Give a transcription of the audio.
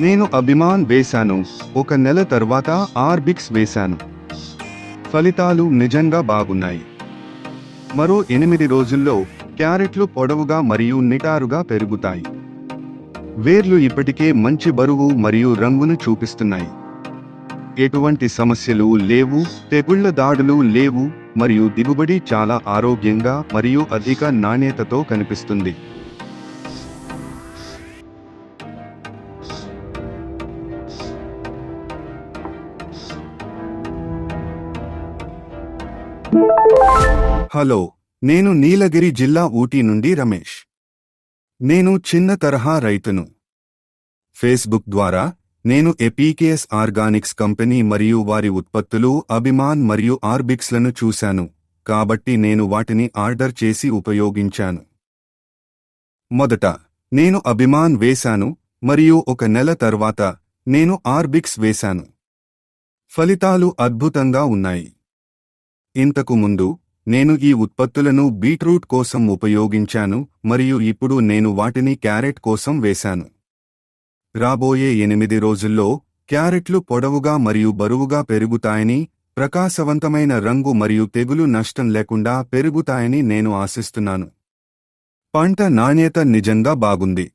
నేను అభిమాన్ వేశాను. ఒక నెల తర్వాత ఆర్బిక్స్ వేశాను. ఫలితాలు నిజంగా బాగున్నాయి. మరో ఎనిమిది రోజుల్లో క్యారెట్లు పొడవుగా మరియు నిటారుగా పెరుగుతాయి. వేర్లు ఇప్పటికే మంచి బరువు మరియు రంగును చూపిస్తున్నాయి. ఎటువంటి సమస్యలు లేవు తెగుళ్ళ దాడులు లేవు మరియు దిగుబడి చాలా ఆరోగ్యంగా మరియు అధిక నాణ్యతతో కనిపిస్తుంది. హలో నేను నీలగిరి జిల్లా ఊటీ నుండి రమేష్. నేను చిన్న తరహా రైతును. ఫేస్బుక్ ద్వారా నేను ఎపీకేఎస్ ఆర్గానిక్స్ కంపెనీ మరియు వారి ఉత్పత్తులు అభిమాన్ మరియు ఆర్బిక్స్లను చూశాను. కాబట్టి నేను వాటిని ఆర్డర్ చేసి ఉపయోగించాను. మొదట నేను అభిమాన్ వేశాను మరియు ఒక నెల తర్వాత నేను ఆర్బిక్స్ వేశాను. ఫలితాలు అద్భుతంగా ఉన్నాయి. ఇంతకు ముందు నేను ఈ ఉత్పత్తులను బీట్రూట్ కోసం ఉపయోగించాను మరియు ఇప్పుడు నేను వాటిని క్యారెట్ కోసం వేశాను. రాబోయే ఎనిమిది రోజుల్లో క్యారెట్లు పొడవుగా మరియు బరువుగా పెరుగుతాయని ప్రకాశవంతమైన రంగు మరియు తెగులు నష్టం లేకుండా పెరుగుతాయని నేను ఆశిస్తున్నాను. పంట నాణ్యత నిజంగా బాగుంది.